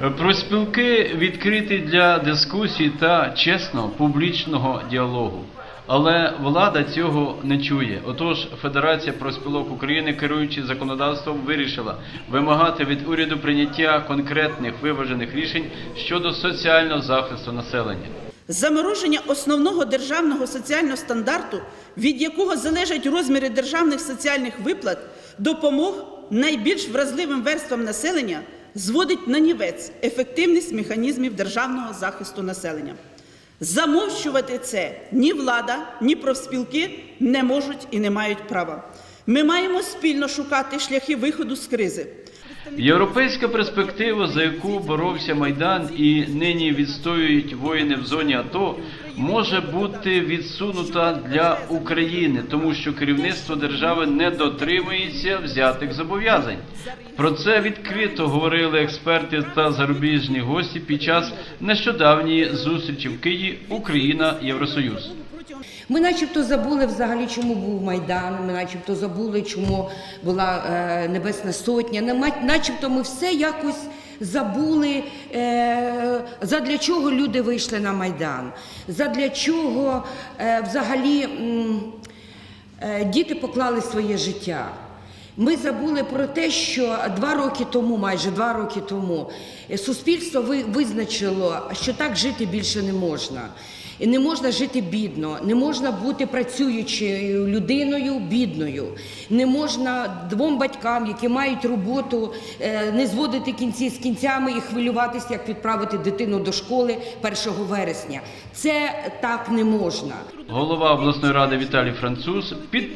Проспілки відкриті для дискусій та чесного публічного діалогу. Але влада цього не чує. Отож, Федерація проспілок України, керуючи законодавством, вирішила вимагати від уряду прийняття конкретних виважених рішень щодо соціального захисту населення. Замороження основного державного соціального стандарту, від якого залежать розміри державних соціальних виплат, допомог найбільш вразливим верствам населення, зводить на нівець ефективність механізмів державного захисту населення. Замовчувати це ні влада, ні профспілки не можуть і не мають права. Ми маємо спільно шукати шляхи виходу з кризи. Європейська перспектива, за яку боровся Майдан і нині відстоюють воїни в зоні АТО, може бути відсунута для України, тому що керівництво держави не дотримується взятих зобов'язань. Про це відкрито говорили експерти та зарубіжні гості під час нещодавньої зустрічі в Києві Україна Євросоюз. Ми начебто забули взагалі, чому був Майдан, ми начебто забули, чому була е, Небесна Сотня. Нема- Начебто ми все якось забули, е, задля чого люди вийшли на Майдан, задля чого е, взагалі м, е, діти поклали своє життя. Ми забули про те, що два роки тому, майже два роки тому, е, суспільство визначило, що так жити більше не можна. Не можна жити бідно, не можна бути працюючою людиною бідною, не можна двом батькам, які мають роботу, е, не зводити кінці з кінцями і хвилюватися, як відправити дитину до школи 1 вересня. Це так не можна. Голова обласної ради Віталій Француз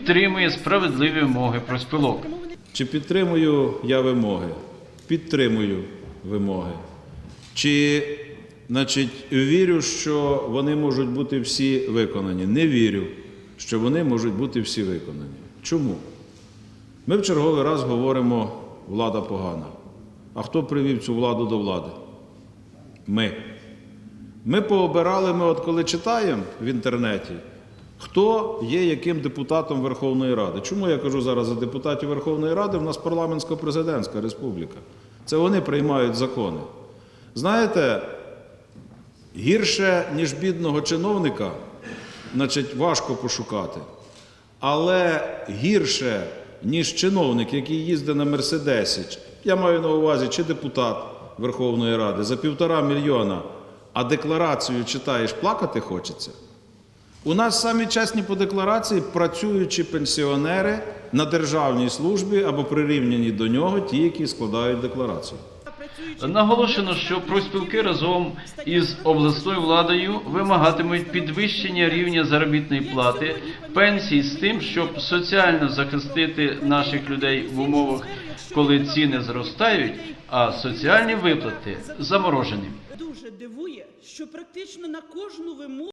підтримує справедливі вимоги проспілок. Чи підтримую я вимоги? Підтримую вимоги. Чи, значить, вірю, що вони можуть бути всі виконані? Не вірю, що вони можуть бути всі виконані. Чому? Ми в черговий раз говоримо, влада погана. А хто привів цю владу до влади? Ми. Ми пообирали, ми от коли читаємо в інтернеті, хто є яким депутатом Верховної Ради. Чому я кажу зараз за депутатів Верховної Ради? В нас парламентсько-президентська республіка. Це вони приймають закони. Знаєте, гірше, ніж бідного чиновника, значить, важко пошукати. Але гірше, ніж чиновник, який їздить на Мерседесі, я маю на увазі, чи депутат Верховної Ради за півтора мільйона, а декларацію читаєш, плакати хочеться. У нас самі чесні по декларації працюючі пенсіонери на державній службі або прирівняні до нього, ті, які складають декларацію. Наголошено, що профспілки разом із обласною владою вимагатимуть підвищення рівня заробітної плати, пенсій з тим, щоб соціально захистити наших людей в умовах, коли ціни зростають, а соціальні виплати заморожені. Дуже дивує, що практично на кожну вимогу